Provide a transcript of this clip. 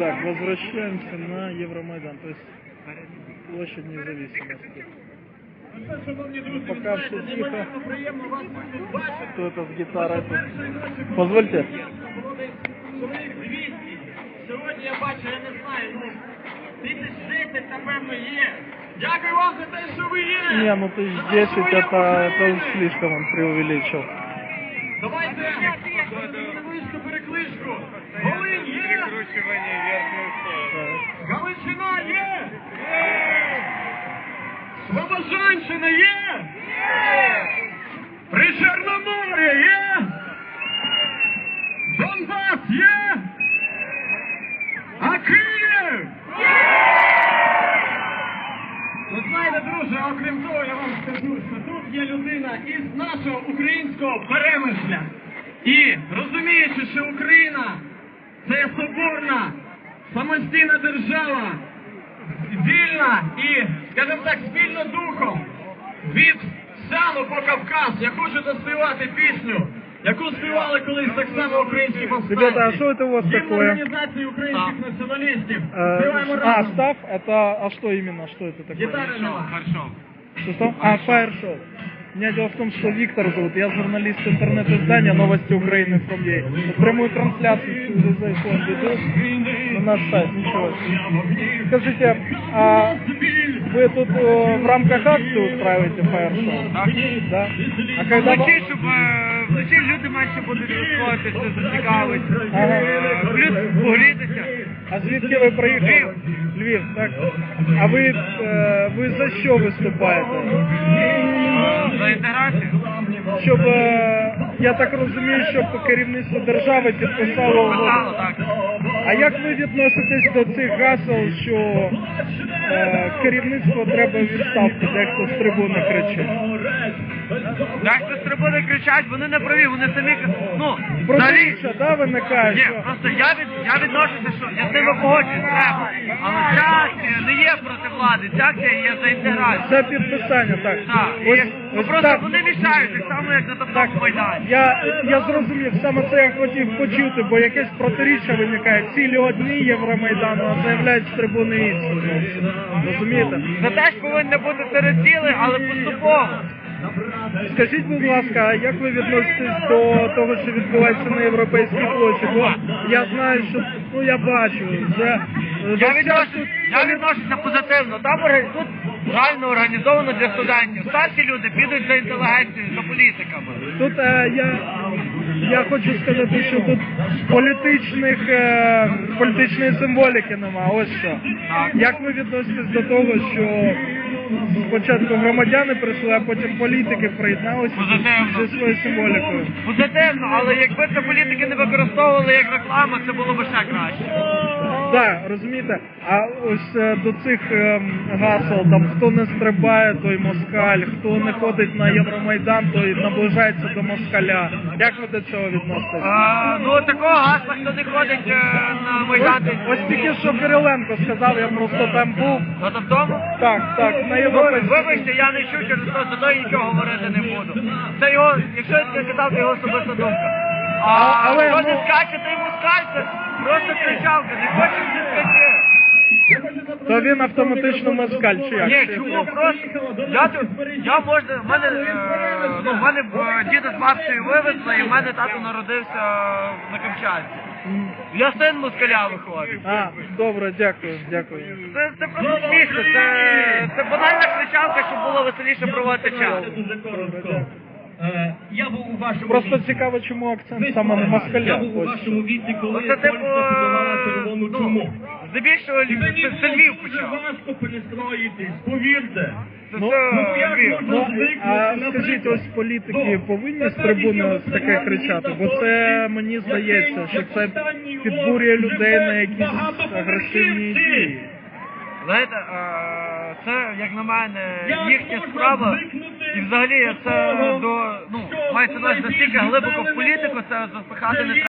Так, возвращаемся на Евромайдан, то есть площадь независимости. Пока все тихо. Кто это с гитарой тут? Позвольте. Чоловік 200. Сьогодні я бачу, я не знаю, ну, тисяч 10, напевно, є. Дякую вам за те, що ви є. Не, ну тысяч десять это, это уж слишком он преувеличил. Давайте невеличку перекличку. Волинь є. Так. Галичина є. Слобожанщина є. Причорномор'я є. Донбас є. А Київ. Ви знаєте, друже, окрім того, я вам скажу, що тут є людина із нашого українського перемишля. І розуміючи, що Україна це соборна, самостійна держава, вільна і, скажімо так, спільно духом від Сяну по Кавказ. Я хочу заспівати пісню, яку співали колись так само українські повстанці. Ребята, а что это у вас Гімн такое? організації українських націоналістів. Э, Співаємо а, разом. став? Это, а что именно? Что это такое? Гітари нема. Что там? А, фаер-шоу. Меня дело в том, что Виктор зовут, я журналист интернет-издания «Новости Украины from Ей». Прямую трансляцию через iPhone веду на наш сайт, ничего. Скажите, а вы тут э, в рамках акции устраиваете фаер-шоу? Да? А когда... Вночі, ва- щоб е, вночі люди менше будуть розходитися, зацікавить. Ага. Е, Плюс погрітися. А звідки ви приїхали? Львів. Львів, так. А ви, е, ви за що виступаєте? за інтеграцію. Щоб, е, я так розумію, щоб керівництво держави підписало угоду. Так. А як ви відноситесь до цих гасел, що е, керівництво треба відставку, дехто з трибуни кричить? Дехто з трибуни кричать, вони не праві, вони самі, ну, взагалі, да, виникає? ні, що? просто я від, я відношуся, що я з ними погоджуюсь, треба. Але ця акція не є проти влади, ця акція є за інтеграцію. Це підписання, так. Так, і, Ось, ну, ось просто так. вони мішають, так само, як на Так, тому майдані. я, я зрозумів, саме це я хотів почути, бо якесь протиріччя виникає. Цілі одні Євромайдану, а заявляють з трибуни інші. Розумієте? Це теж повинно бути серед цілей, але поступово. Скажіть, будь ласка, як ви відноситесь до того, що відбувається на європейській площі? Бо я знаю, що ну я бачу вже. Я відношуся, я відношуся позитивно. Там тут реально організовано для студентів. Старші люди підуть за інтелігенцією, за політиками. Тут е, я, я хочу сказати, що тут політичних е, політичної символіки нема. Ось що. Як ви відноситесь до того, що спочатку громадяни прийшли, а потім політики приєдналися зі своєю символікою? Позитивно, але якби це політики не використовували як реклама, це було б ще краще. Так, розумієте, а ось е, до цих ем, гасел, там хто не стрибає, той москаль, хто не ходить на Євромайдан, той наближається до москаля. Як ви до цього відноситесь? А, ну такого гасла, хто не ходить е, на майдан. Ось, ось тільки що Кириленко сказав, я просто там був. То в тому? Так, так, на європейській. Вибачте, я не чую через то, за то нічого говорити не буду. Це його, якщо я це казав, то його особиста думка. А, А- але, хто ну- не скаче, то йому скаче. Просто кричалка, не хоче всі скаче. То він автоматично москаль, чи як? Ні, чому просто? Я тут, я можна, в мене, е, ну, в мене е, діда з бабцею вивезли, і в мене тато народився на Камчатці. Я син москаля виходить. А, добре, дякую, дякую. Це, це просто смішно, це, це банальна кричалка, щоб було веселіше проводити час. Дуже коротко. Е, Я був у вашому Просто віці. цікаво, чому Ви акцент саме на Я був у вашому віці, коли Оце типу, подолала червону ну, чуму. здебільшого Це Львів- Львів почав. важко перестроїтись, повірте. Це, Ну, ну, як можна Ну, а скажіть, ось політики до повинні з трибуни таке кричати, бо це мені здається, що це підбурює людей на якісь агресивні дії. Знаєте, е, це, як на мене, їхня справа. І взагалі це до ну мається настільки глибоко в політику, це запихати не